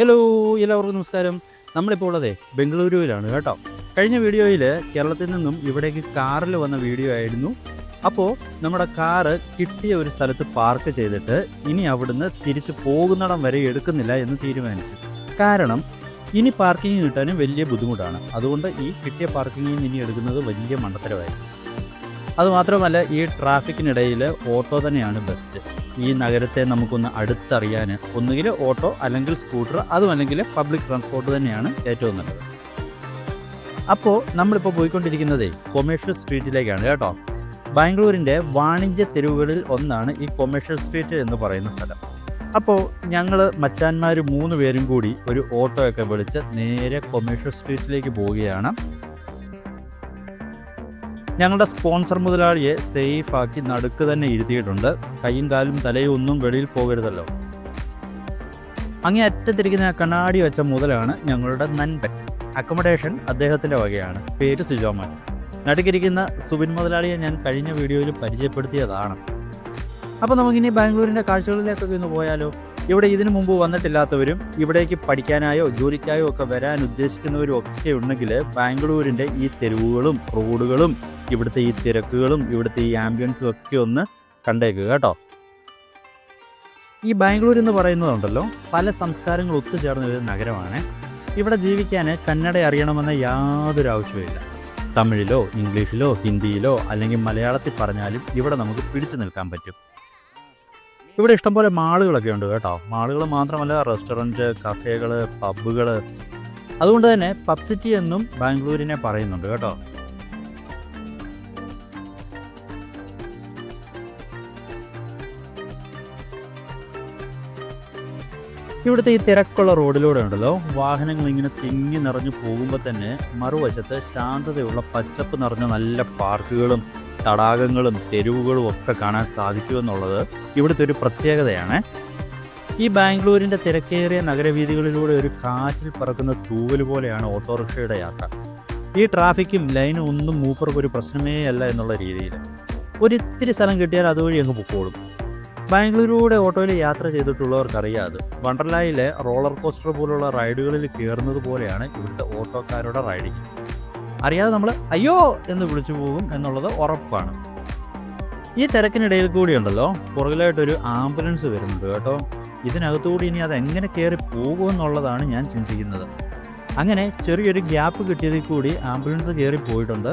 Hello എല്ലാവർക്കും നമസ്കാരം. നമ്മളിപ്പോൾ ഉള്ളതേ ബംഗളൂരുവിലാണ് കേട്ടോ. കഴിഞ്ഞ വീഡിയോയിൽ കേരളത്തിൽ നിന്നും ഇവിടേക്ക് കാറിൽ വന്ന വീഡിയോ ആയിരുന്നു. അപ്പോൾ നമ്മുടെ കാറ് കിട്ടിയ ഒരു സ്ഥലത്ത് പാർക്ക് ചെയ്തിട്ട് ഇനി അവിടുന്ന് തിരിച്ച് പോകുന്നിടം വരെ എടുക്കുന്നില്ല എന്ന് തീരുമാനിച്ചു. കാരണം ഇനി പാർക്കിംഗ് കിട്ടാനും വലിയ ബുദ്ധിമുട്ടാണ്. അതുകൊണ്ട് ഈ കിട്ടിയ പാർക്കിംഗിൽ നിന്ന് ഇനി എടുക്കുന്നത് വലിയ മണ്ടത്തരമായിരിക്കും. അതുമാത്രമല്ല ഈ ട്രാഫിക്കിനിടയിൽ ഓട്ടോ തന്നെയാണ് ബെസ്റ്റ് ഈ നഗരത്തെ നമുക്കൊന്ന് അടുത്തറിയാൻ ഒന്നുകിൽ ഓട്ടോ അല്ലെങ്കിൽ സ്കൂട്ടർ അതുമല്ലെങ്കിൽ പബ്ലിക് ട്രാൻസ്പോർട്ട് തന്നെയാണ് ഏറ്റവും നല്ലത്. അപ്പോൾ നമ്മളിപ്പോൾ പോയിക്കൊണ്ടിരിക്കുന്നത് കൊമേഴ്ഷ്യൽ സ്ട്രീറ്റിലേക്കാണ് കേട്ടോ. ബാംഗ്ലൂരിന്റെ വാണിജ്യ തെരുവുകളിൽ ഒന്നാണ് ഈ കൊമേഴ്ഷ്യൽ സ്ട്രീറ്റ് എന്ന് പറയുന്ന സ്ഥലം. അപ്പോൾ ഞങ്ങൾ മച്ചാന്മാർ മൂന്ന് പേരും കൂടി ഒരു ഓട്ടോയൊക്കെ വിളിച്ച് നേരെ കൊമേഴ്ഷ്യൽ സ്ട്രീറ്റിലേക്ക് പോവുകയാണ്. ഞങ്ങളുടെ സ്പോൺസർ മുതലാളിയെ സേഫാക്കി നടുക്ക് തന്നെ ഇരുത്തിയിട്ടുണ്ട്. കൈയും കാലും തലയും ഒന്നും വെളിയിൽ പോകരുതല്ലോ. അങ്ങേ അറ്റത്തിരിക്കുന്ന കണ്ണാടി വെച്ച മുതലാണ് ഞങ്ങളുടെ നൻപൻ. അക്കോമഡേഷൻ അദ്ദേഹത്തിന്റെ വകയാണ്. പേര് സുജോമൻ. നടുക്കിരിക്കുന്ന സുബിൻ മുതലാളിയെ ഞാൻ കഴിഞ്ഞ വീഡിയോയിൽ പരിചയപ്പെടുത്തിയതാണ്. അപ്പോൾ നമുക്കിനി ബാംഗ്ലൂരിന്റെ കാഴ്ചകളിലേക്കൊക്കെ ഒന്ന് പോയാലോ? ഇവിടെ ഇതിനു മുമ്പ് വന്നിട്ടില്ലാത്തവരും ഇവിടേക്ക് പഠിക്കാനായോ ജോലിക്കായോ ഒക്കെ വരാൻ ഉദ്ദേശിക്കുന്നവരും ഒക്കെ ഉണ്ടെങ്കിൽ ബാംഗ്ലൂരിന്റെ ഈ തെരുവുകളും റോഡുകളും ഇവിടുത്തെ ഈ തിരക്കുകളും ഇവിടുത്തെ ഈ ആംബിയൻസും ഒക്കെ ഒന്ന് കണ്ടേക്കുക കേട്ടോ. ഈ ബാംഗ്ലൂർ എന്ന് പറയുന്നതുണ്ടല്ലോ പല സംസ്കാരങ്ങൾ ഒത്തുചേർന്ന ഒരു നഗരമാണ്. ഇവിടെ ജീവിക്കാൻ കന്നഡ അറിയണമെന്ന യാതൊരു ആവശ്യവുമില്ല തമിഴിലോ ഇംഗ്ലീഷിലോ ഹിന്ദിയിലോ അല്ലെങ്കിൽ മലയാളത്തിൽ പറഞ്ഞാലും ഇവിടെ നമുക്ക് പിടിച്ചു നിൽക്കാൻ പറ്റും. ഇവിടെ ഇഷ്ടംപോലെ മാളുകളൊക്കെ ഉണ്ട് കേട്ടോ. മാളുകൾ മാത്രമല്ല റെസ്റ്റോറന്റ് കഫേകൾ പബ്ബുകൾ അതുകൊണ്ട് തന്നെ പബ്സിറ്റി എന്നും ബാംഗ്ലൂരിനെ പറയുന്നുണ്ട് കേട്ടോ. ഇവിടുത്തെ ഈ തിരക്കുള്ള റോഡിലൂടെ ഉണ്ടല്ലോ. വാഹനങ്ങൾ ഇങ്ങനെ തിങ്ങി നിറഞ്ഞു പോകുമ്പോൾ തന്നെ മറുവശത്ത് ശാന്തതയുള്ള പച്ചപ്പ് നിറഞ്ഞ നല്ല പാർക്കുകളും തടാകങ്ങളും തെരുവുകളും ഒക്കെ കാണാൻ സാധിക്കുമെന്നുള്ളത് ഇവിടുത്തെ ഒരു പ്രത്യേകതയാണ്. ഈ ബാംഗ്ലൂരിന്റെ തിരക്കേറിയ നഗരവീഥികളിലൂടെ ഒരു കാറ്റിൽ പറക്കുന്ന തൂവൽ പോലെയാണ് ഓട്ടോറിക്ഷയുടെ യാത്ര. ഈ ട്രാഫിക്കും ലൈനും ഒന്നും മൂപ്പർക്ക് ഒരു പ്രശ്നമേ അല്ല എന്നുള്ള രീതിയിൽ. ഒരിത്തിരി സ്ഥലം കിട്ടിയാൽ അതുവഴി അങ്ങ് പൊക്കോളും. ബാംഗ്ലൂരിലൂടെ ഓട്ടോയിൽ യാത്ര ചെയ്തിട്ടുള്ളവർക്കറിയാം അത്. വണ്ടർലായിലെ റോളർ കോസ്റ്റർ പോലുള്ള റൈഡുകളിൽ കയറുന്നത് പോലെയാണ് ഇവിടുത്തെ ഓട്ടോക്കാരുടെ റൈഡിങ്. അറിയാതെ നമ്മൾ അയ്യോ എന്ന് വിളിച്ചു പോകും എന്നുള്ളത് ഉറപ്പാണ്. ഈ തിരക്കിനിടയിൽ കൂടി ഉണ്ടല്ലോ പുറകിലായിട്ടൊരു ആംബുലൻസ് വരുന്നുണ്ട് കേട്ടോ. ഇതിനകത്തുകൂടി ഇനി അത് എങ്ങനെ കയറി പോകുമെന്നുള്ളതാണ് ഞാൻ ചിന്തിക്കുന്നത്. അങ്ങനെ ചെറിയൊരു ഗ്യാപ്പ് കിട്ടിയതിൽ കൂടി ആംബുലൻസ് കയറി പോയിട്ടുണ്ട്.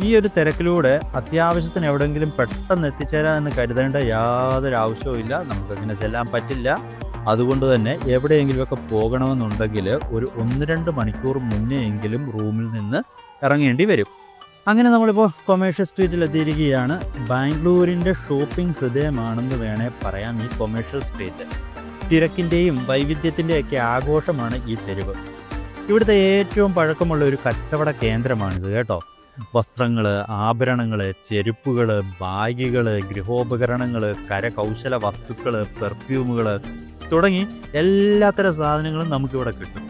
ഈ ഒരു തിരക്കിലൂടെ അത്യാവശ്യത്തിന് എവിടെയെങ്കിലും പെട്ടെന്ന് എത്തിച്ചേരാം എന്ന് കരുതേണ്ട യാതൊരു ആവശ്യവും ഇല്ല. നമുക്കങ്ങനെ ചെല്ലാൻ പറ്റില്ല. അതുകൊണ്ട് തന്നെ എവിടെയെങ്കിലുമൊക്കെ പോകണമെന്നുണ്ടെങ്കിൽ ഒരു ഒന്ന് രണ്ട് മണിക്കൂർ മുന്നേ എങ്കിലും റൂമിൽ നിന്ന് ഇറങ്ങേണ്ടി വരും. അങ്ങനെ നമ്മളിപ്പോൾ കൊമേഴ്ഷ്യൽ സ്ട്രീറ്റിൽ എത്തിയിരിക്കുകയാണ്. ബാംഗ്ലൂരിന്റെ ഷോപ്പിംഗ് ഹൃദയമാണെന്ന് വേണേൽ പറയാം ഈ കൊമേഴ്ഷ്യൽ സ്ട്രീറ്റ്. തിരക്കിന്റെയും വൈവിധ്യത്തിന്റെയൊക്കെ ആഘോഷമാണ് ഈ തെരുവ്. ഇവിടുത്തെ ഏറ്റവും പഴക്കമുള്ള ഒരു കച്ചവട കേന്ദ്രമാണിത് കേട്ടോ. വസ്ത്രങ്ങൾ ആഭരണങ്ങൾ ചെരുപ്പുകൾ ബാഗുകൾ ഗൃഹോപകരണങ്ങൾ കരകൗശല വസ്തുക്കൾ പെർഫ്യൂമുകൾ തുടങ്ങി എല്ലാത്തരം സാധനങ്ങളും നമുക്കിവിടെ കിട്ടും.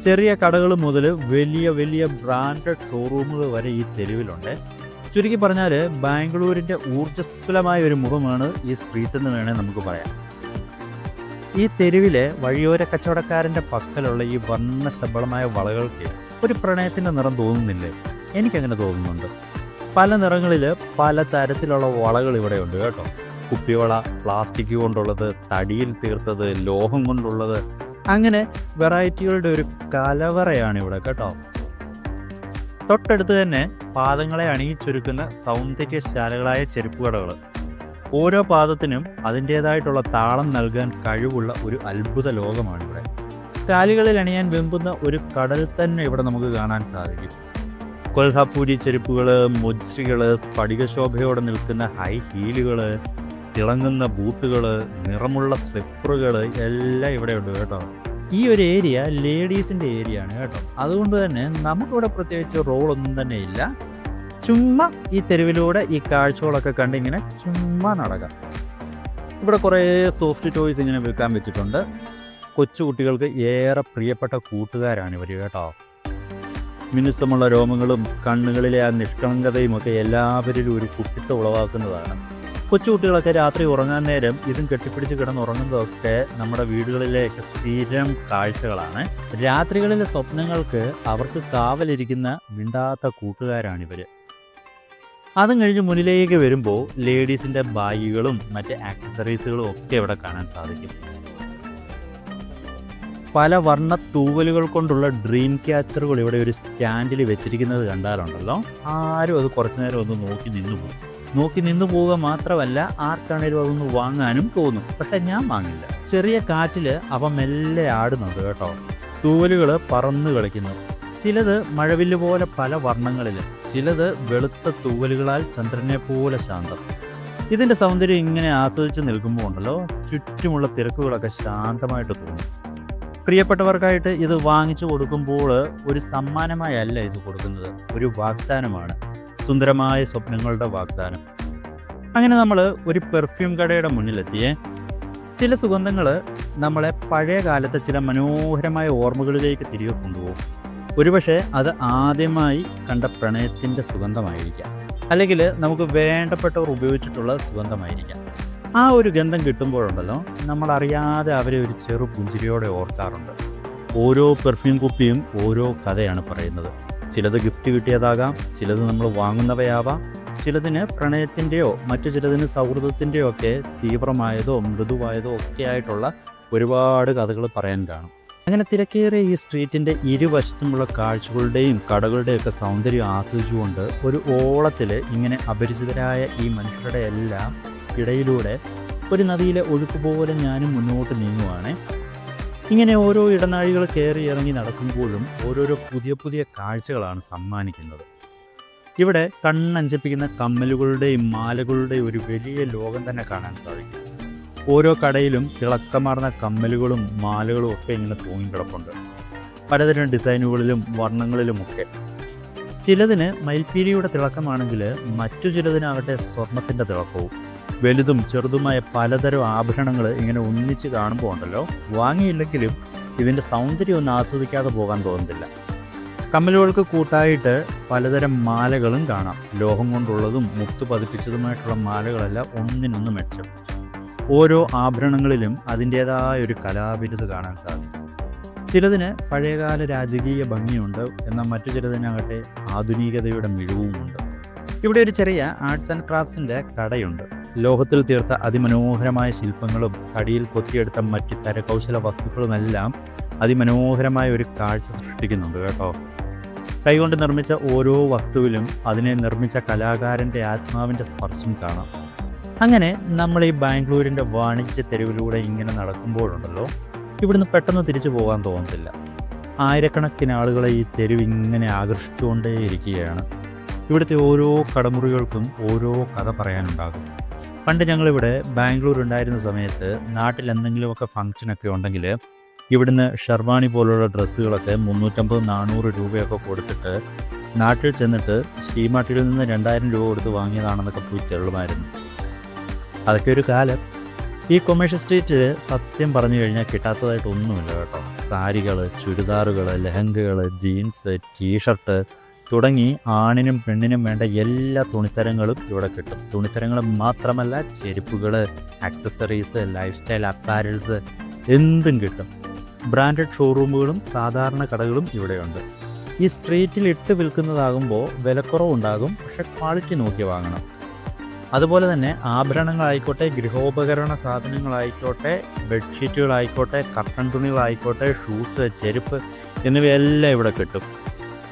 ചെറിയ കടകൾ മുതൽ വലിയ വലിയ ബ്രാൻഡഡ് ഷോറൂമുകൾ വരെ ഈ തെരുവിലുണ്ട്. ചുരുക്കി പറഞ്ഞാൽ ബാംഗ്ലൂരിന്റെ ഊർജസ്വലമായ ഒരു മുഖമാണ് ഈ സ്ട്രീറ്റ് എന്ന് വേണേൽ നമുക്ക് പറയാം. ഈ തെരുവിലെ വഴിയോര കച്ചവടക്കാരന്റെ പക്കലുള്ള ഈ വർണശബളമായ വളകൾക്ക് ഒരു പ്രണയത്തിന്റെ നിറം തോന്നുന്നില്ലേ? എനിക്കങ്ങനെ തോന്നുന്നുണ്ട്. പല നിറങ്ങളിൽ പല തരത്തിലുള്ള വളകൾ ഇവിടെയുണ്ട് കേട്ടോ. കുപ്പിവള പ്ലാസ്റ്റിക് കൊണ്ടുള്ളത് തടിയിൽ തീർത്തത് ലോഹം കൊണ്ടുള്ളത് അങ്ങനെ വെറൈറ്റികളുടെ ഒരു കലവറയാണ് ഇവിടെ കേട്ടോ. തൊട്ടടുത്ത് തന്നെ പാദങ്ങളെ അണിയിച്ചൊരുക്കുന്ന സൗന്ദര്യശാലകളായ ചെരുപ്പ് കടകൾ ഓരോ പാദത്തിനും അതിന്റേതായിട്ടുള്ള താളം നൽകാൻ കഴിവുള്ള ഒരു അത്ഭുത ലോകമാണ് ഇവിടെ കാലുകളിൽ അണിയാൻ വെമ്പുന്ന ഒരു കടൽ തന്നെ ഇവിടെ നമുക്ക് കാണാൻ സാധിക്കും. കൊൽഹാപ്പൂരി ചെരുപ്പുകൾ മുജ്രികൾ സ്ഫടികശോഭയോടെ നിൽക്കുന്ന ഹൈ ഹീലുകൾ തിളങ്ങുന്ന ബൂട്ടുകൾ നിറമുള്ള സ്ലിപ്പറുകൾ എല്ലാം ഇവിടെ ഉണ്ട് കേട്ടോ. ഈ ഒരു ഏരിയ ലേഡീസിന്റെ ഏരിയ ആണ് കേട്ടോ. അതുകൊണ്ട് തന്നെ നമുക്കിവിടെ പ്രത്യേകിച്ച് റോളൊന്നും തന്നെ ഇല്ല. ചുമ്മാ ഈ തെരുവിലൂടെ ഈ കാഴ്ചകളൊക്കെ കണ്ട് ഇങ്ങനെ ചുമ്മാ നടക്കാം. ഇവിടെ കുറേ സോഫ്റ്റ് ടോയ്സ് ഇങ്ങനെ വിൽക്കാൻ വെച്ചിട്ടുണ്ട്. കൊച്ചു കുട്ടികൾക്ക് ഏറെ പ്രിയപ്പെട്ട കൂട്ടുകാരാണ് ഇവർ കേട്ടോ. മിനുസമുള്ള രോമങ്ങളും കണ്ണുകളിലെ ആ നിഷ്കളങ്കതയും ഒക്കെ എല്ലാവരിലും ഒരു കുട്ടിത്തം ഉളവാക്കുന്നതാണ്. കൊച്ചുകുട്ടികളൊക്കെ രാത്രി ഉറങ്ങാൻ നേരം ഇതും കെട്ടിപ്പിടിച്ച് കിടന്നുറങ്ങുന്നതൊക്കെ നമ്മുടെ വീടുകളിലേക്ക് സ്ഥിരം കാഴ്ചകളാണ്. രാത്രികളിലെ സ്വപ്നങ്ങൾക്ക് അവർക്ക് കാവലിരിക്കുന്ന മിണ്ടാത്ത കൂട്ടുകാരാണിവർ അതും കഴിഞ്ഞ് മുന്നിലേക്ക് വരുമ്പോൾ ലേഡീസിന്റെ ബാഗുകളും മറ്റ് ആക്സസറീസുകളും ഒക്കെ ഇവിടെ കാണാൻ സാധിക്കും. പല വർണ തൂവലുകൾ കൊണ്ടുള്ള ഡ്രീം ക്യാച്ചറുകൾ ഇവിടെ ഒരു സ്റ്റാൻഡിൽ വെച്ചിരിക്കുന്നത് കണ്ടാലുണ്ടല്ലോ. ആരും അത് കുറച്ചു നേരം ഒന്ന് നോക്കി നിന്നു പോകും. നോക്കി നിന്നു പോവുക മാത്രമല്ല ആർക്കാണേലും അതൊന്ന് വാങ്ങാനും തോന്നും. പക്ഷെ ഞാൻ വാങ്ങില്ല. ചെറിയ കാറ്റിൽ അവ മെല്ലെ ആടുന്നുണ്ട് കേട്ടോ. തൂവലുകൾ പറന്നു കളിക്കുന്നു. ചിലത് മഴവില്ല് പോലെ പല വർണങ്ങളിൽ ചിലത് വെളുത്ത തൂവലുകളാൽ ചന്ദ്രനെ പോലെ ശാന്തം. ഇതിന്റെ സൗന്ദര്യം ഇങ്ങനെ ആസ്വദിച്ച് നിൽക്കുമ്പോൾ ഉണ്ടല്ലോ ചുറ്റുമുള്ള തിരക്കുകളൊക്കെ ശാന്തമായിട്ട് തോന്നും. പ്രിയപ്പെട്ടവർക്കായിട്ട് ഇത് വാങ്ങിച്ചു കൊടുക്കുമ്പോൾ ഒരു സമ്മാനമായല്ല ഇത് കൊടുക്കുന്നത്. ഒരു വാഗ്ദാനമാണ്. സുന്ദരമായ സ്വപ്നങ്ങളുടെ വാഗ്ദാനം. അങ്ങനെ നമ്മൾ ഒരു പെർഫ്യൂം കടയുടെ മുന്നിലെത്തിയേ. ചില സുഗന്ധങ്ങൾ നമ്മളെ പഴയ കാലത്തെ ചില മനോഹരമായ ഓർമ്മകളിലേക്ക് തിരികെ കൊണ്ടുപോകും. ഒരുപക്ഷെ അത് ആദ്യമായി കണ്ട പ്രണയത്തിന്റെ സുഗന്ധമായിരിക്കാം. അല്ലെങ്കിൽ നമുക്ക് വേണ്ടപ്പെട്ടവർ ഉപയോഗിച്ചിട്ടുള്ള സുഗന്ധമായിരിക്കാം. ആ ഒരു ഗന്ധം കിട്ടുമ്പോഴുണ്ടല്ലോ നമ്മളറിയാതെ അവരെ ഒരു ചെറു പുഞ്ചിരിയോടെ ഓർക്കാറുണ്ട്. ഓരോ പെർഫ്യൂം കുപ്പിയും ഓരോ കഥയാണ് പറയുന്നത്. ചിലത് ഗിഫ്റ്റ് കിട്ടിയതാകാം ചിലത് നമ്മൾ വാങ്ങുന്നവയാവാം ചിലതിന് പ്രണയത്തിന്റെയോ മറ്റു ചിലതിന് സൗഹൃദത്തിന്റെയോ ഒക്കെ തീവ്രമായതോ മൃദുവായതോ ഒക്കെ ആയിട്ടുള്ള ഒരുപാട് കഥകൾ പറയാൻ കാണും. അങ്ങനെ തിരക്കേറിയ ഈ സ്ട്രീറ്റിന്റെ ഇരുവശത്തുമുള്ള കാഴ്ചകളുടെയും കടകളുടെയും ഒക്കെ സൗന്ദര്യം ആസ്വദിച്ചുകൊണ്ട് ഒരു ഓളത്തിൽ ഇങ്ങനെ അപരിചിതരായ ഈ മനുഷ്യരുടെ എല്ലാം ഇടയിലൂടെ ഒരു നദിയിലെ ഒഴുക്ക് പോലെ ഞാനും മുന്നോട്ട് നീങ്ങുവാണ്. ഇങ്ങനെ ഓരോ ഇടനാഴികൾ കയറി ഇറങ്ങി നടക്കുമ്പോഴും ഓരോരോ പുതിയ പുതിയ കാഴ്ചകളാണ് സമ്മാനിക്കുന്നത്. ഇവിടെ കണ്ണഞ്ചിപ്പിക്കുന്ന കമ്മലുകളുടെയും മാലകളുടെയും ഒരു വലിയ ലോകം തന്നെ കാണാൻ സാധിക്കും. ഓരോ കടയിലും തിളക്കമാർന്ന കമ്മലുകളും മാലകളും ഒക്കെ ഇങ്ങനെ തൂങ്ങിക്കിടപ്പുണ്ട് പലതരം ഡിസൈനുകളിലും വർണങ്ങളിലുമൊക്കെ. ചിലതിന് മയിൽപ്പീലിയുടെ തിളക്കമാണെങ്കിൽ മറ്റു ചിലതിനാകട്ടെ സ്വർണത്തിന്റെ തിളക്കവും. വലുതും ചെറുതുമായ പലതരം ആഭരണങ്ങൾ ഇങ്ങനെ ഒന്നിച്ച് കാണുമ്പോൾ ഉണ്ടല്ലോ വാങ്ങിയില്ലെങ്കിലും ഇതിന്റെ സൗന്ദര്യം ഒന്ന് ആസ്വദിക്കാതെ പോകാൻ തോന്നുന്നില്ല കമ്മലുകൾക്ക് കൂട്ടായിട്ട് പലതരം മാലകളും കാണാം. ലോഹം കൊണ്ടുള്ളതും മുത്ത് പതിപ്പിച്ചതുമായിട്ടുള്ള മാലകളെല്ലാം ഒന്നിനൊന്ന് മെച്ചം. ഓരോ ആഭരണങ്ങളിലും അതിന്റേതായ ഒരു കലാവിരുത് കാണാൻ സാധിക്കും. ചിലതിന് പഴയകാല രാജകീയ ഭംഗിയുണ്ട് എന്നാൽ മറ്റു ചിലതിനാകട്ടെ ആധുനികതയുടെ മിഴിവുമുണ്ട്. ഇവിടെ ഒരു ചെറിയ ആർട്സ് ആൻഡ് ക്രാഫ്റ്റ്സിന്റെ കടയുണ്ട്. ലോഹത്തിൽ തീർത്ത അതിമനോഹരമായ ശില്പങ്ങളും തടിയിൽ കൊത്തിയെടുത്ത മറ്റ് കരകൗശല വസ്തുക്കളുമെല്ലാം അതിമനോഹരമായ ഒരു കാഴ്ച സൃഷ്ടിക്കുന്നുണ്ട് കേട്ടോ. കൈകൊണ്ട് നിർമ്മിച്ച ഓരോ വസ്തുവിലും അതിനെ നിർമ്മിച്ച കലാകാരന്റെ ആത്മാവിന്റെ സ്പർശം കാണാം. അങ്ങനെ നമ്മൾ ഈ ബാംഗ്ലൂരിന്റെ വാണിജ്യ തെരുവിലൂടെ ഇങ്ങനെ നടക്കുമ്പോഴുണ്ടല്ലോ ഇവിടുന്ന് പെട്ടെന്ന് തിരിച്ചു പോകാൻ തോന്നുന്നില്ല ആയിരക്കണക്കിന് ആളുകളെ ഈ തെരുവ് ഇങ്ങനെ ആകർഷിച്ചുകൊണ്ടേയിരിക്കുകയാണ്. ഇവിടുത്തെ ഓരോ കടമുറികൾക്കും ഓരോ കഥ പറയാനുണ്ടാകും. പണ്ട് ഞങ്ങളിവിടെ ബാംഗ്ലൂർ ഉണ്ടായിരുന്ന സമയത്ത് നാട്ടിൽ എന്തെങ്കിലുമൊക്കെ ഫംഗ്ഷനൊക്കെ ഉണ്ടെങ്കിൽ ഇവിടുന്ന് ഷർവാണി പോലുള്ള ഡ്രസ്സുകളൊക്കെ മുന്നൂറ്റമ്പത് നാനൂറ് രൂപയൊക്കെ കൊടുത്തിട്ട് നാട്ടിൽ ചെന്നിട്ട് ഷീമാട്ടിയിൽ നിന്ന് രണ്ടായിരം രൂപ കൊടുത്ത് വാങ്ങിയതാണെന്നൊക്കെ പോയി തെള്ളുമായിരുന്നു അതൊക്കെ ഒരു കാലം. ഈ കൊമേഴ്ഷ്യൽ സ്ട്രീറ്റിൽ സത്യം പറഞ്ഞു കഴിഞ്ഞാൽ കിട്ടാത്തതായിട്ട് ഒന്നുമില്ല കേട്ടോ. സാരികൾ ചുരിദാറുകൾ ലെഹങ്കകൾ ജീൻസ് ടീഷർട്ട് തുടങ്ങി ആണിനും പെണ്ണിനും വേണ്ട എല്ലാ തുണിത്തരങ്ങളും ഇവിടെ കിട്ടും. തുണിത്തരങ്ങൾ മാത്രമല്ല ചെരുപ്പുകൾ ആക്സസറീസ് ലൈഫ് സ്റ്റൈൽ അപ്പാരൽസ് എന്തും കിട്ടും. ബ്രാൻഡഡ് ഷോറൂമുകളും സാധാരണ കടകളും ഇവിടെയുണ്ട്. ഈ സ്ട്രീറ്റിൽ ഇട്ട് വിൽക്കുന്നതാകുമ്പോൾ വിലക്കുറവുണ്ടാകും. പക്ഷെ ക്വാളിറ്റി നോക്കി വാങ്ങണം. അതുപോലെ തന്നെ ആഭരണങ്ങളായിക്കോട്ടെ ഗൃഹോപകരണ സാധനങ്ങളായിക്കോട്ടെ ബെഡ്ഷീറ്റുകളായിക്കോട്ടെ കർട്ടൻ തുണികളായിക്കോട്ടെ ഷൂസ് ചെരുപ്പ് എന്നിവയെല്ലാം ഇവിടെ കിട്ടും.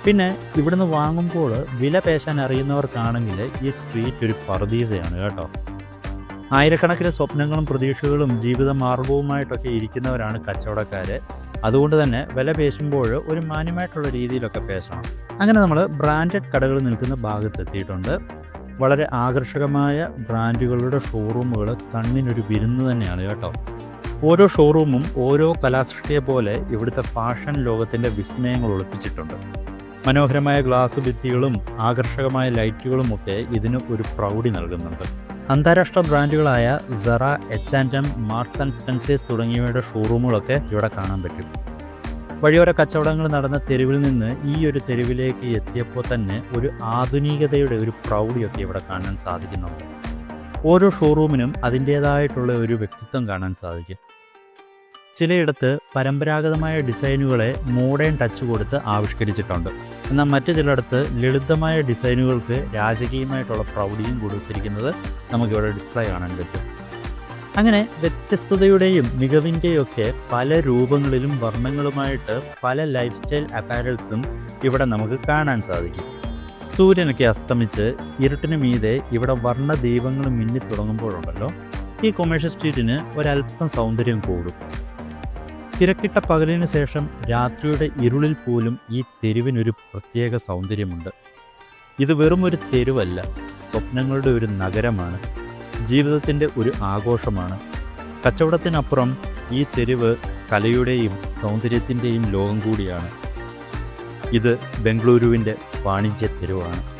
പിന്നെ ഇവിടുന്ന് വാങ്ങുമ്പോൾ വില പേശാൻ അറിയുന്നവർക്കാണെങ്കിൽ ഈ സ്ട്രീറ്റ് ഒരു പർദീസയാണ് കേട്ടോ. ആയിരക്കണക്കിന് സ്വപ്നങ്ങളും പ്രതീക്ഷകളും ജീവിത മാർഗവുമായിട്ടൊക്കെ ഇരിക്കുന്നവരാണ് കച്ചവടക്കാർ അതുകൊണ്ട് തന്നെ വില പേശുമ്പോൾ ഒരു മാന്യമായിട്ടുള്ള രീതിയിലൊക്കെ പേശണം. അങ്ങനെ നമ്മൾ ബ്രാൻഡഡ് കടകൾ നിൽക്കുന്ന ഭാഗത്ത് എത്തിയിട്ടുണ്ട് വളരെ ആകർഷകമായ ബ്രാൻഡുകളുടെ ഷോറൂമുകൾ കണ്ണിനൊരു വിരുന്ന് തന്നെയാണ് കേട്ടോ. ഓരോ ഷോറൂമും ഓരോ കലാസൃഷ്ടിയെ പോലെ ഇവിടുത്തെ ഫാഷൻ ലോകത്തിന്റെ വിസ്മയങ്ങൾ ഒളിപ്പിച്ചിട്ടുണ്ട്. മനോഹരമായ ഗ്ലാസ് ഭിത്തികളും ആകർഷകമായ ലൈറ്റുകളും ഒക്കെ ഇതിന് ഒരു പ്രൗഢി നൽകുന്നുണ്ട്. അന്താരാഷ്ട്ര ബ്രാൻഡുകളായ Zara H and M Marks and Spencer's തുടങ്ങിയവയുടെ ഷോറൂമുകളൊക്കെ ഇവിടെ കാണാൻ പറ്റും. വഴിയോര കച്ചവടങ്ങൾ നടന്ന തെരുവിൽ നിന്ന് ഈ ഒരു തെരുവിലേക്ക് എത്തിയപ്പോൾ തന്നെ ഒരു ആധുനികതയുടെ ഒരു പ്രൗഢിയൊക്കെ ഇവിടെ കാണാൻ സാധിക്കുന്നുണ്ട്. ഓരോ ഷോറൂമിനും അതിന്റേതായിട്ടുള്ള ഒരു വ്യക്തിത്വം കാണാൻ സാധിക്കും. ചിലയിടത്ത് പരമ്പരാഗതമായ ഡിസൈനുകളെ മോഡേൺ ടച്ച് കൊടുത്ത് ആവിഷ്കരിച്ചിട്ടുണ്ട്. എന്നാൽ മറ്റു ചിലയിടത്ത് ലളിതമായ ഡിസൈനുകൾക്ക് രാജകീയമായിട്ടുള്ള പ്രൗഢിയും കൊടുത്തിരിക്കുന്നത് നമുക്കിവിടെ ഡിസ്പ്ലേ കാണാൻ പറ്റും. അങ്ങനെ വ്യത്യസ്തതയുടെയും മികവിന്റെയും ഒക്കെ പല രൂപങ്ങളിലും വർണങ്ങളുമായിട്ട് പല ലൈഫ് സ്റ്റൈൽ അപ്പാരൽസും ഇവിടെ നമുക്ക് കാണാൻ സാധിക്കും. സൂര്യനൊക്കെ അസ്തമിച്ച് ഇരുട്ടിന് മീതെ ഇവിടെ വർണ ദീപങ്ങൾ മിന്നി തുടങ്ങുമ്പോഴുണ്ടല്ലോ ഈ കൊമേഴ്ഷ്യൽ സ്ട്രീറ്റിന് ഒരല്പം സൗന്ദര്യം കൂടും. തിരക്കിട്ട പകലിന് ശേഷം രാത്രിയുടെ ഇരുളിൽ പോലും ഈ തെരുവിനൊരു പ്രത്യേക സൗന്ദര്യമുണ്ട്. ഇത് വെറും ഒരു തെരുവല്ല സ്വപ്നങ്ങളുടെ ഒരു നഗരമാണ്. ജീവിതത്തിന്റെ ഒരു ആഘോഷമാണ്. കച്ചവടത്തിനപ്പുറം ഈ തെരുവ് കലയുടെയും സൗന്ദര്യത്തിന്റെയും ലോകം കൂടിയാണ്. ഇത് ബംഗളൂരുവിന്റെ വാണിജ്യ തെരുവാണ്.